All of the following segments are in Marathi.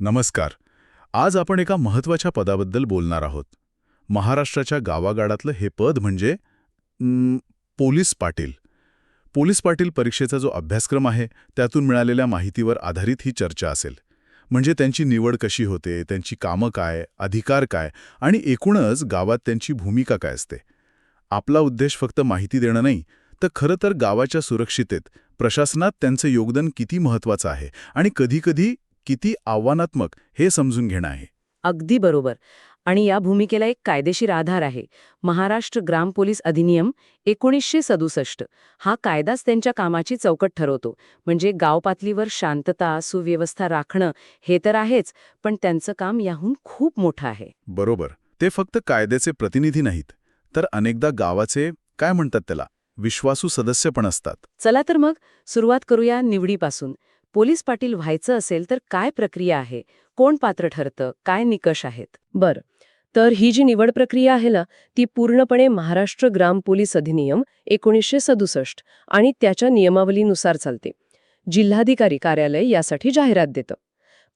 नमस्कार. आज आपण एका महत्त्वाच्या पदाबद्दल बोलणार आहोत. महाराष्ट्राच्या गावागाडातलं हे पद म्हणजे पोलीस पाटील. पोलीस पाटील परीक्षेचा जो अभ्यासक्रम आहे त्यातून मिळालेल्या माहितीवर आधारित ही चर्चा असेल. म्हणजे त्यांची निवड कशी होते त्यांची कामं काय अधिकार काय आणि एकूणच गावात त्यांची भूमिका काय असते? आपला उद्देश फक्त माहिती देणं नाही तर खरं तर गावाच्या सुरक्षितेत प्रशासनात त्यांचं योगदान किती महत्वाचं आहे आणि कधीकधी किती आव्हानात्मक हे समजून घेणं आहे. अगदी बरोबर. आणि या भूमिकेला एक कायदेशीर आधार आहे. महाराष्ट्र ग्राम पोलीस अधिनियम एकोणीसशे सदुसष्ट हा कायदाच त्यांच्या कामाची चौकट ठरवतो. म्हणजे गाव पातळीवर शांतता सुव्यवस्था राखणं हे तर आहेच पण त्यांचं काम याहून खूप मोठं आहे. बरोबर. ते फक्त कायद्याचे प्रतिनिधी नाहीत. तर अनेकदा गावाचे काय म्हणतात त्याला विश्वासू सदस्य पण असतात. चला तर मग सुरुवात करूया निवडीपासून. पोलीस पाटील व्हायचं असेल तर काय प्रक्रिया आहे? कोण पात्र ठरतं? काय निकष आहेत? बरं. तर ही जी निवड प्रक्रिया आहे ना ती पूर्णपणे महाराष्ट्र ग्राम पोलीस अधिनियम एकोणीसशे सदुसष्ट आणि त्याच्या नियमावलीनुसार चालते. जिल्हाधिकारी कार्यालय यासाठी जाहिरात देतं.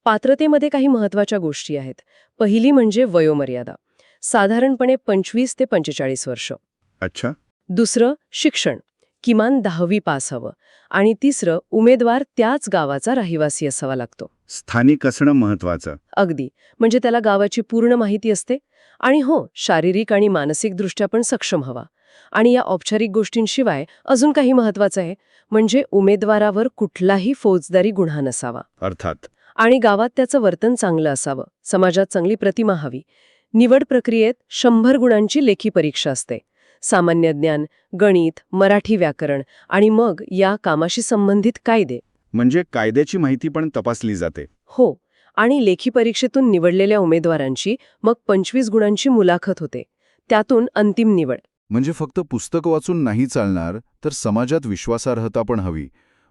पात्रतेमध्ये काही महत्त्वाच्या गोष्टी आहेत. पहिली म्हणजे वयोमर्यादा. साधारणपणे पंचवीस ते पंचेचाळीस वर्ष. अच्छा. दुसरं शिक्षण. किमान दहावी पास हवं. आणि तिसरं उमेदवार त्याच गावाचा रहिवासी असावा लागतो. स्थानिक असणं महत्वाचं अगदी. म्हणजे त्याला गावाची पूर्ण माहिती असते? आणि हो शारीरिक आणि मानसिकदृष्ट्या पण सक्षम हवा. आणि या औपचारिक गोष्टींशिवाय अजून काही महत्वाचं आहे म्हणजे उमेदवारावर कुठलाही फौजदारी गुन्हा नसावा. अर्थात. आणि गावात त्याचं वर्तन चांगलं असावं. समाजात चांगली प्रतिमा हवी. निवड प्रक्रियेत शंभर गुणांची लेखी परीक्षा असते. सामान्य ज्ञान गणित मराठी व्याकरण आणि मग या कामाशी संबंधित कायदे. म्हणजे कायद्याची माहिती पण तपासली जाते. हो आणि लेखी परीक्षेतून निवडलेल्या उमेदवारांची मग पंचवीस गुणांची मुलाखत होते. त्यातून अंतिम निवड. म्हणजे फक्त पुस्तक वाचून नाही चालणार तर समाजात विश्वासार्हता पण हवी.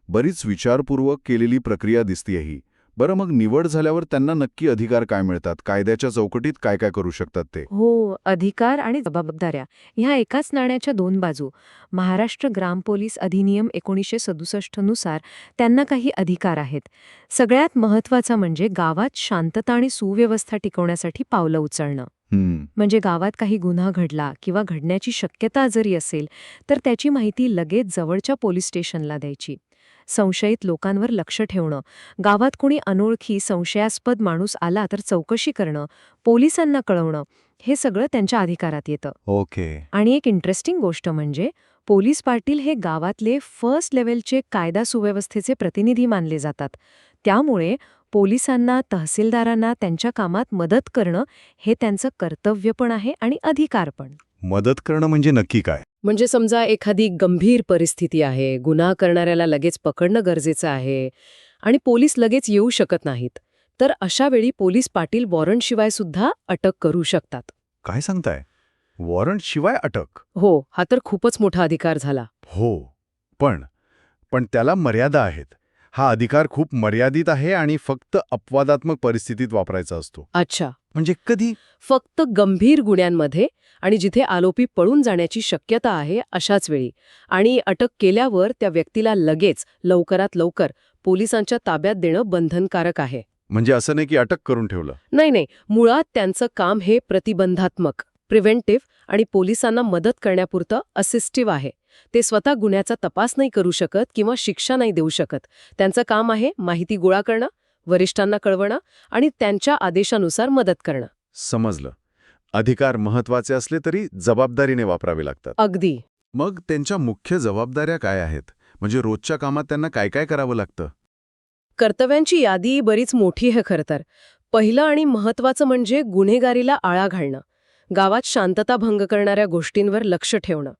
बरीच विचारपूर्वक केलेली प्रक्रिया दिसतीये ही. बरं मग निवड झाल्यावर त्यांना नक्की अधिकार काय मिळतात? कायद्याच्या चौकटीत काय काय करू शकतात ते? हो अधिकार आणि जबाबदाऱ्या ह्या एकाच नाण्याच्या दोन बाजू. महाराष्ट्र ग्राम पोलीस अधिनियम एकोणीसशे सदुसष्टनुसार त्यांना काही अधिकार आहेत. सगळ्यात महत्त्वाचा म्हणजे गावात शांतता आणि सुव्यवस्था टिकवण्यासाठी पावलं उचलणं. म्हणजे गावात काही गुन्हा घडला किंवा घडण्याची शक्यता जरी असेल तर त्याची माहिती लगेच जवळच्या पोलीस स्टेशनला द्यायची. संशयित लोकांवर लक्ष ठेवणं. गावात कोणी अनोळखी संशयास्पद माणूस आला तर चौकशी करणं पोलिसांना कळवणं हे सगळं त्यांच्या अधिकारात येतं. ओके. आणि एक इंटरेस्टिंग गोष्ट म्हणजे पोलीस पाटील हे गावातले फर्स्ट लेव्हलचे कायदा सुव्यवस्थेचे प्रतिनिधी मानले जातात. त्यामुळे पोलिसांना तहसीलदारांना त्यांच्या कामात मदत करणं हे त्यांचं कर्तव्य पण आहे आणि अधिकार पण. मदत करणं म्हणजे नक्की काय? म्हणजे समजा एखादी गंभीर परिस्थिती आहे गुन्हा करणाऱ्याला लगेच पकडणं गरजेचं आहे आणि पोलीस लगेच येऊ शकत नाहीत तर अशा वेळी पोलीस पाटील वॉरंटशिवाय सुद्धा अटक करू शकतात. काय सांगताय? वॉरंट शिवाय अटक? हो हा तर खूपच मोठा अधिकार झाला. हो पण पण त्याला मर्यादा आहेत. हा अधिकार खूप मर्यादित आहे आणि फक्त अपवादात्मक परिस्थितीत वापरायचा असतो. अच्छा. म्हणजे कधी? फक्त गंभीर गुन्ह्यांमध्ये आणि जिथे आरोपी पळून जाण्याची शक्यता आहे अशाच वेळी. आणि अटक केल्यावर त्या व्यक्तीला लगेच लवकरात लवकर पोलिसांच्या ताब्यात देणं बंधनकारक आहे. म्हणजे असं नाही की अटक करून ठेवलं? नाही नाही. मुळात त्यांचं काम हे प्रतिबंधात्मक प्रिव्हेंटिव्ह आणि पोलिसांना मदत करण्यापुरतं असिस्टिव्ह आहे. ते स्वतः गुन्ह्याचा तपास नाही करू शकत किंवा शिक्षा नाही देऊ शकत. त्यांचं काम आहे माहिती गोळा करणं वरिष्ठांना कळवणं आणि त्यांच्या आदेशानुसार मदत करणं. समजलं. अधिकार महत्त्वाचे असले तरी जबाबदारीने वापरावे लागतात. अगदी. मग त्यांच्या मुख्य जबाबदाऱ्या काय आहेत? म्हणजे रोजच्या कामात त्यांना काय काय करावं लागतं? कर्तव्यांची यादी बरीच मोठी आहे खरं तर. पहिलं आणि महत्वाचं म्हणजे गुन्हेगारीला आळा घालणं. गावात शांतता भंग करणाऱ्या गोष्टींवर लक्ष ठेवणं.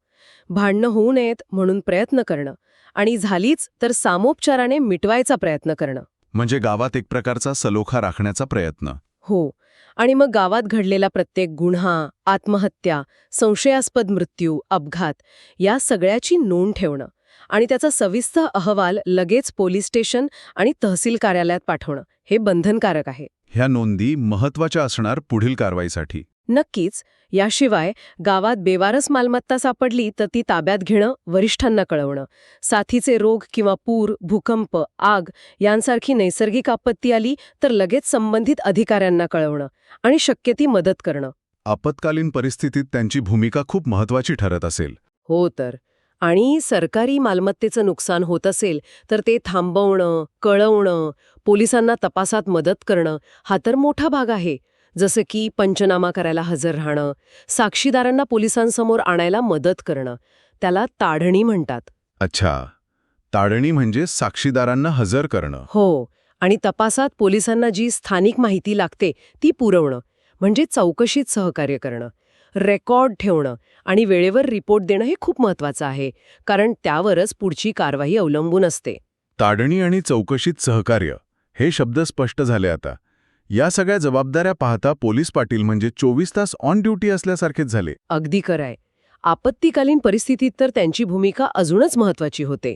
भांडणं होऊ नयेत म्हणून प्रयत्न करणं आणि झालीच तर सामोपचाराने मिटवायचा प्रयत्न करणं. म्हणजे गावात एक प्रकारचा सलोखा राखण्याचा प्रयत्न. हो. आणि मग गावात घडलेला प्रत्येक गुन्हा आत्महत्या संशयास्पद मृत्यू अपघात या सगळ्याची नोंद ठेवणं आणि त्याचा सविस्तर अहवाल लगेच पोलीस स्टेशन आणि तहसील कार्यालयात पाठवणं हे बंधनकारक आहे. ह्या नोंदी महत्त्वाच्या असणार पुढील कारवाईसाठी. नक्कीच याशिवाय गावात बेवारस मालमत्ता सापडली तर ती ताब्यात घेणं वरिष्ठांना कळवणं. साथीचे रोग किंवा पूर भूकंप आग यांसारखी नैसर्गिक आपत्ती आली तर लगेच संबंधित अधिकाऱ्यांना कळवणं आणि शक्य ती मदत करणं. आपत्कालीन परिस्थितीत त्यांची भूमिका खूप महत्वाची ठरत असेल. हो तर. आणि सरकारी मालमत्तेचं नुकसान होत असेल तर ते थांबवणं कळवणं पोलिसांना तपासात मदत करणं हा तर मोठा भाग आहे. जसं की पंचनामा करायला हजर राहणं साक्षीदारांना पोलिसांसमोर आणायला मदत करणं त्याला ताढणी म्हणतात. अच्छा. ताडणी म्हणजे साक्षीदारांना हजर करणं. हो आणि तपासात पोलिसांना जी स्थानिक माहिती लागते ती पुरवणं म्हणजे चौकशीत सहकार्य करणं रेकॉर्ड ठेवणं आणि वेळेवर रिपोर्ट देणं हे खूप महत्वाचं आहे कारण त्यावरच पुढची कारवाई अवलंबून असते. ताडणी आणि चौकशीत सहकार्य हे शब्द स्पष्ट झाले आता. या सगळ्या जबाबदाऱ्या पाहता पोलीस पाटील म्हणजे चोवीस तास ऑन ड्युटी असल्यासारखेच झाले. अगदी खरंय. आपत्तीकालीन परिस्थितीत तर त्यांची भूमिका अजूनच महत्वाची होते.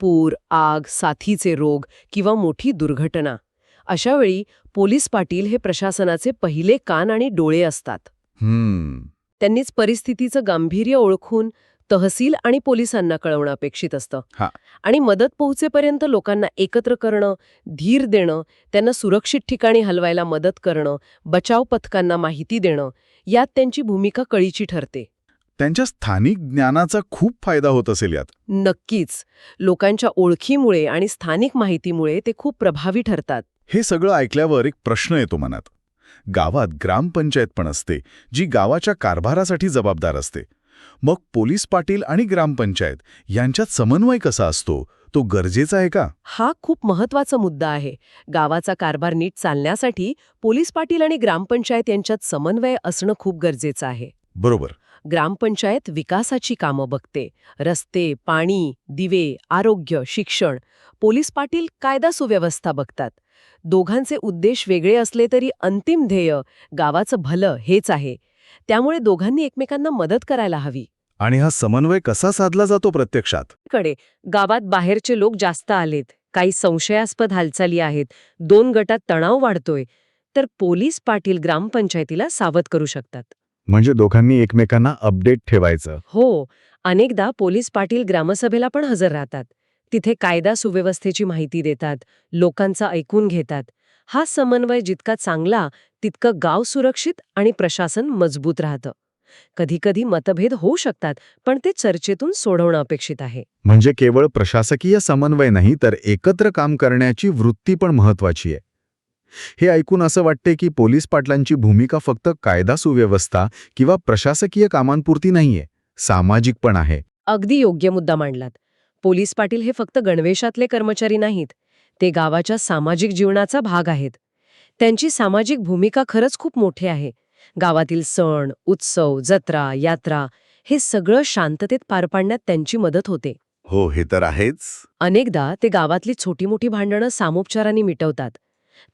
पूर आग साथीचे रोग किंवा मोठी दुर्घटना. अशा वेळी पोलीस पाटील हे प्रशासनाचे पहिले कान आणि डोळे असतात. हम्म. त्यांनीच परिस्थितीचं गांभीर्य ओळखून तहसील आणि पोलिसांना कळवणं अपेक्षित असतं. हा. आणि मदत पोहोचेपर्यंत लोकांना एकत्र करणं धीर देणं त्यांना सुरक्षित ठिकाणी हलवायला मदत करणं बचाव पथकांना माहिती देणं यात त्यांची भूमिका कळीची ठरते. त्यांच्या स्थानिक ज्ञानाचा खूप फायदा होत असेल यात. नक्कीच. लोकांच्या ओळखीमुळे आणि स्थानिक माहितीमुळे ते खूप प्रभावी ठरतात. हे सगळं ऐकल्यावर एक प्रश्न येतो मनात. गावात ग्रामपंचायत पण असते जी गावाच्या कारभारासाठी जबाबदार असते. मग पोलीस पाटील आणि ग्रामपंचायत यांच्यात समन्वय कसा असतो? तो गरजेचा आहे का? हा खूप महत्त्वाचा मुद्दा आहे. गावाचा कारभार नीट चालण्यासाठी पोलीस पाटील आणि ग्रामपंचायत यांच्यात समन्वय असणं खूप गरजेचं आहे. बरोबर. ग्रामपंचायत विकासाची कामं बघते. रस्ते पाणी दिवे आरोग्य शिक्षण पोलीस पाटील कायदा सुव्यवस्था बघतात. दोघांचे उद्देश वेगळे असले तरी अंतिम ध्येय गावाचं भलं हेच आहे. त्यामुळे दोघांनी एकमेकांना मदत करायला हवी. आणि हा समन्वय कसा साधला जातो प्रत्यक्षात? कडे गावात बाहेरचे लोक जास्त आलेत. काही संशयास्पद हालचाली आहेत. दोन गटात तणाव वाढतोय. तर पोलीस पाटील ग्रामपंचायतीला सावध करू शकतात. म्हणजे दोघांनी एकमेकांना अपडेट ठेवायचं. हो अनेकदा पोलीस पाटील ग्रामसभेला पण हजर राहतात. तिथे कायदा सुव्यवस्थेची माहिती देतात. लोकांचा ऐकून घेतात. हा समन्वय जितका चांगला तितकं गाव सुरक्षित आणि प्रशासन मजबूत राहतं. कधीकधी मतभेद होऊ शकतात पण ते चर्चेतून सोडवणं अपेक्षित आहे. म्हणजे केवळ प्रशासकीय समन्वय नाही तर एकत्र काम करण्याची वृत्ती पण महत्वाची आहे. हे ऐकून असं वाटते की पोलीस पाटलांची भूमिका फक्त कायदा सुव्यवस्था किंवा प्रशासकीय कामांपुरती नाहीये सामाजिक पण आहे. अगदी योग्य मुद्दा मांडलात. पोलीस पाटील हे फक्त गणवेशातले कर्मचारी नाहीत. ते गावाच्या सामाजिक जीवनाचा भाग आहेत. त्यांची सामाजिक भूमिका खरंच खूप मोठी आहे. गावातील सण उत्सव जत्रा यात्रा हे सगळं शांततेत पार पाडण्यात त्यांची मदत होते. हो हे तर आहेच. अनेकदा ते गावातली छोटी मोठी भांडणं सामोपचाराने मिटवतात.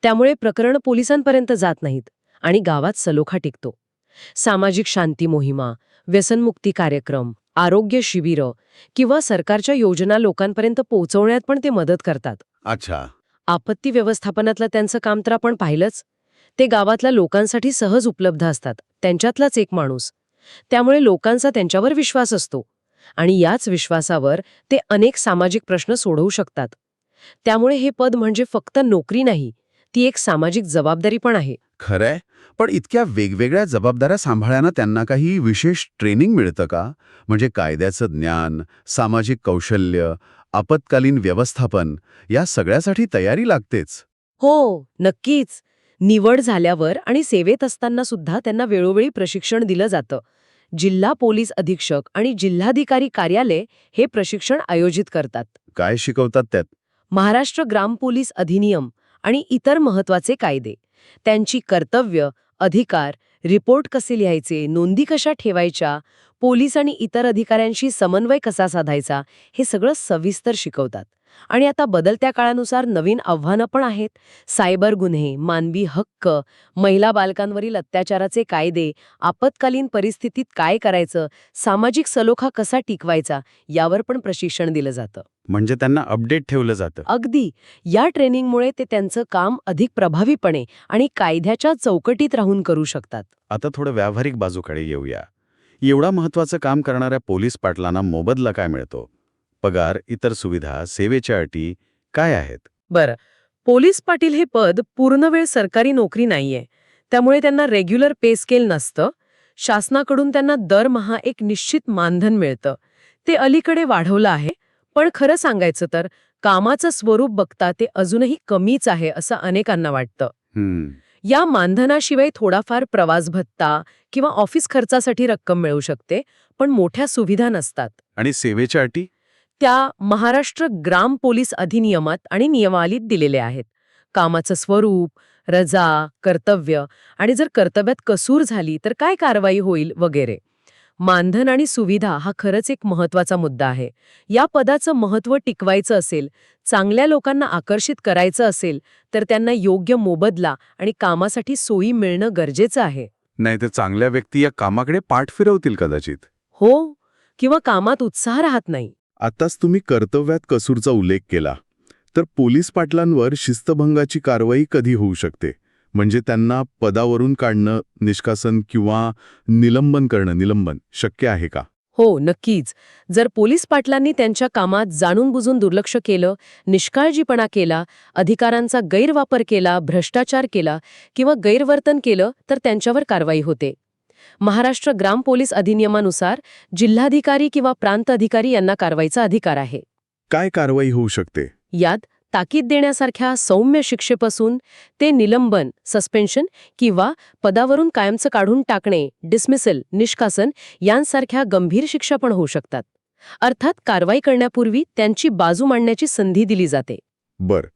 त्यामुळे प्रकरण पोलिसांपर्यंत जात नाहीत आणि गावात सलोखा टिकतो. सामाजिक शांती मोहिमा व्यसनमुक्ती कार्यक्रम आरोग्य शिबिरं किंवा सरकारच्या योजना लोकांपर्यंत पोहोचवण्यात पण ते मदत करतात. अच्छा. आपत्ती व्यवस्थापनातलं त्यांचं काम तर आपण पाहिलंच. ते गावातल्या लोकांसाठी सहज उपलब्ध असतात. त्यांच्यातलाच एक माणूस. त्यामुळे लोकांचा त्यांच्यावर विश्वास असतो. आणि याच विश्वासावर ते अनेक सामाजिक प्रश्न सोडवू शकतात. त्यामुळे हे पद म्हणजे फक्त नोकरी नाही ती एक सामाजिक जबाबदारी पण आहे. खरंय. पण इतक्या वेगवेगळ्या जबाबदाऱ्या सांभाळण्यानं त्यांना काही विशेष ट्रेनिंग मिळतं का? म्हणजे कायद्याचं ज्ञान सामाजिक कौशल्य आपत्कालीन व्यवस्थापन या सगळ्यासाठी तयारी लागतेच. हो नक्कीच. निवड झाल्यावर आणि सेवेत असताना सुद्धा त्यांना वेळोवेळी प्रशिक्षण दिलं जातं. जिल्हा पोलीस अधीक्षक आणि जिल्हाधिकारी कार्यालय हे प्रशिक्षण आयोजित करतात. काय शिकवतात त्यात? महाराष्ट्र ग्राम पोलीस अधिनियम आणि इतर महत्त्वाचे कायदे. त्यांची कर्तव्य अधिकार रिपोर्ट कसे लिहायचे नोंदी कशा ठेवायच्या पोलीस आणि इतर अधिकाऱ्यांशी समन्वय कसा साधायचा हे सगळं सविस्तर शिकवतात. आणि आता बदलत्या काळानुसार नवीन आव्हानं पण आहेत. सायबर गुन्हे मानवी हक्क महिला बालकांवरील अत्याचाराचे कायदे आपत्कालीन परिस्थितीत काय करायचं सामाजिक सलोखा कसा टिकवायचा यावर पण प्रशिक्षण दिलं जातं. म्हणजे त्यांना अपडेट ठेवलं जातं. अगदी. या ट्रेनिंगमुळे ते त्यांचं काम अधिक प्रभावीपणे आणि कायद्याच्या चौकटीत राहून करू शकतात. आता थोडं व्यावहारिक बाजूकडे येऊया. एवढा महत्वाचं काम करणाऱ्या पोलीस पाटलांना मोबदला काय मिळतो? पगार इतर सुविधा सेवेच्या अटी काय आहेत? बरं. पोलीस पाटील हे पद पूर्णवेळ सरकारी नोकरी नाहीये. त्यामुळे त्यांना रेग्युलर पे स्केल नसतं. शासनाकडून त्यांना दरमहा एक निश्चित मानधन मिळतं. ते अलीकडे वाढवलं आहे. पण खरं सांगायचं तर कामाचं स्वरूप बघता ते अजूनही कमीच आहे असं अनेकांना वाटतं. या मानधनाशिवाय थोडाफार प्रवास भत्ता किंवा ऑफिस खर्चासाठी रक्कम मिळू शकते पण मोठ्या सुविधा नसतात. आणि सेवेच्या अटी? त्या महाराष्ट्र ग्राम पोलीस अधिनियमात आणि नियमावलीत दिलेल्या आहेत. कामाचं स्वरूप रजा कर्तव्य आणि जर कर्तव्यात कसूर झाली तर काय कारवाई होईल वगैरे. मानधन आणि सुविधा हा खरंच एक महत्त्वाचा मुद्दा आहे. या पदाचं महत्त्व टिकवायचं असेल चांगल्या लोकांना आकर्षित करायचं असेल तर त्यांना योग्य मोबदला आणि कामासाठी सोयी मिळणं गरजेचं आहे. नाही तर चांगल्या व्यक्ती या कामाकडे पाठ फिरवतील कदाचित. हो किंवा कामात उत्साह राहत नाही. आताच तुम्ही कर्तव्यात कसूरचा उल्लेख केला. तर पोलीस पाटलांवर शिस्तभंगाची कारवाई कधी होऊ शकते? म्हणजे त्यांना पदावरून काढणं निष्कासन किंवा निलंबन करणं निलंबन शक्य आहे का? हो नक्कीच. जर पोलीस पाटलांनी त्यांच्या कामात जाणून बुजून दुर्लक्ष केलं निष्काळजीपणा केला अधिकारांचा गैरवापर केला भ्रष्टाचार केला किंवा गैरवर्तन केलं तर त्यांच्यावर कारवाई होते. महाराष्ट्र ग्राम पोलीस अधिनियमानुसार जिल्हाधिकारी किंवा प्रांत अधिकारी यांना कारवाईचा अधिकार आहे. काय कारवाई होऊ शकते? यात ताकीद देण्यासारख्या सौम्य शिक्षेपासून ते निलंबन सस्पेन्शन किंवा पदावरून कायमचं काढून टाकणे डिसमिसल निष्कासन यांसारख्या गंभीर शिक्षा पण होऊ शकतात. अर्थात कारवाई करण्यापूर्वी त्यांची बाजू मांडण्याची संधी दिली जाते. बर.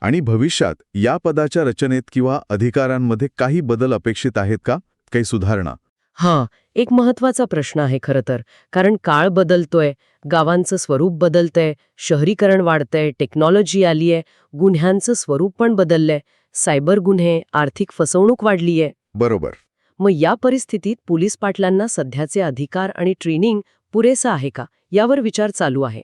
आणि भविष्यात या पदाच्या रचनेत किंवा अधिकारांमध्ये काही बदल अपेक्षित आहेत का? काही सुधारणा. हां एक महत्त्वाचा प्रश्न आहे खरं तर. कारण काळ बदलतोय गावांचं स्वरूप बदलतंय शहरीकरण वाढतंय टेक्नॉलॉजी आलीय गुन्ह्यांचं स्वरूप पण बदललंय सायबर गुन्हे आर्थिक फसवणूक वाढलीय. बरोबर. मग या परिस्थितीत पोलीस पाटलांना सध्याचे अधिकार आणि ट्रेनिंग पुरेसं आहे का? यावर विचार चालू आहे.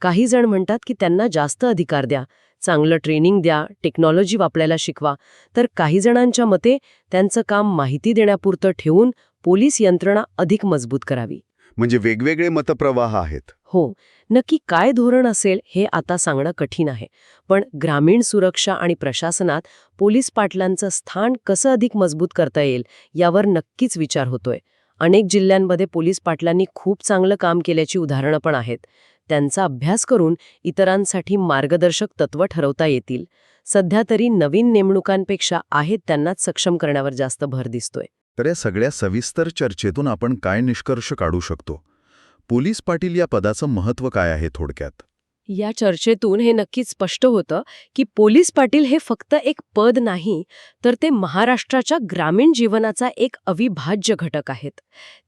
काही जण म्हणतात की त्यांना जास्त अधिकार द्या चांगलं ट्रेनिंग द्या टेक्नॉलॉजी वापरायला शिकवा. तर काही जणांच्या मते त्यांचं काम माहिती देण्यापुरतं ठेवून पोलीस यंत्रणा अधिक मजबूत करावी. म्हणजे वेगवेगळे मतप्रवाह आहेत. हो नक्की काय धोरण असेल हे आता सांगणं कठीण आहे. पण ग्रामीण सुरक्षा आणि प्रशासनात पोलीस पाटलांचं स्थान कसं अधिक मजबूत करता येईल यावर नक्कीच विचार होतोय. अनेक जिल्ह्यांमध्ये पोलीस पाटलांनी खूप चांगलं काम केल्याची उदाहरणं पण आहेत. त्यांचा अभ्यास करून इतरांसाठी मार्गदर्शक तत्व ठरवता येतील. सध्या तरी नवीन नेमणुकांपेक्षा आहेत त्यांनाच सक्षम करण्यावर जास्त भर दिसतोय. तर या सगळ्या सविस्तर चर्चेतून आपण काय निष्कर्ष काढू शकतो? पोलीस पाटील या पदाचं महत्त्व काय आहे थोडक्यात? या चर्चेतून हे नक्कीच स्पष्ट होतं की पोलीस पाटील हे फक्त एक पद नाही तर ते महाराष्ट्राच्या ग्रामीण जीवनाचा एक अविभाज्य घटक आहेत.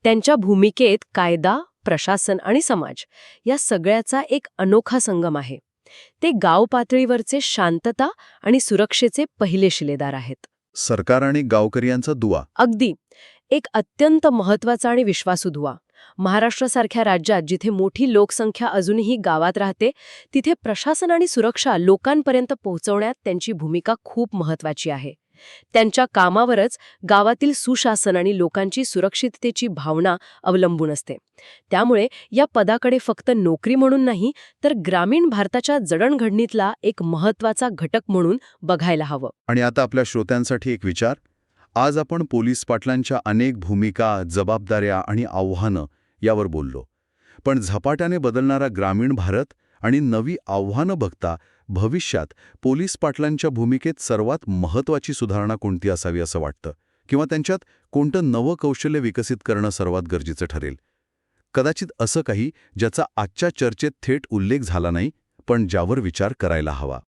त्यांच्या भूमिकेत कायदा प्रशासन आणि समाज या सगळ्याचा एक अनोखा संगम आहे. ते गाव पातळीवरचे शांतता आणि सुरक्षेचे पहिले शिलेदार आहेत. सरकार आणि गावकऱ्यांचा दुवा. अगदी. एक अत्यंत महत्त्वाचा आणि विश्वासू दुवा. महाराष्ट्रासारख्या राज्यात जिथे मोठी लोकसंख्या अजूनही गावात राहते तिथे प्रशासन आणि सुरक्षा लोकांपर्यंत पोहोचवण्यात त्यांची भूमिका खूप महत्वाची आहे. त्यांच्या कामावरच गावातील सुशासन आणि लोकांची सुरक्षिततेची भावना अवलंबून असते. त्यामुळे या पदाकडे फक्त नोकरी म्हणून नाही तर ग्रामीण भारताच्या जडणघडणीतला एक महत्त्वाचा घटक म्हणून बघायला हवं. आणि आता आपल्या श्रोत्यांसाठी एक विचार. आज आपण पोलीस पाटलांच्या अनेक भूमिका जबाबदाऱ्या आणि आव्हानं यावर बोललो. पण झपाट्याने बदलणारा ग्रामीण भारत आणि नवी आव्हानं बघता भविष्यात पोलीस पाटलांच्या भूमिकेत सर्वात महत्त्वाची सुधारणा कोणती असावी असं वाटतं? किंवा त्यांच्यात कोणतं नवं कौशल्य विकसित करणं सर्वात गरजेचं ठरेल? कदाचित असं काही ज्याचा आजच्या चर्चेत थेट उल्लेख झाला नाही पण ज्यावर विचार करायला हवा.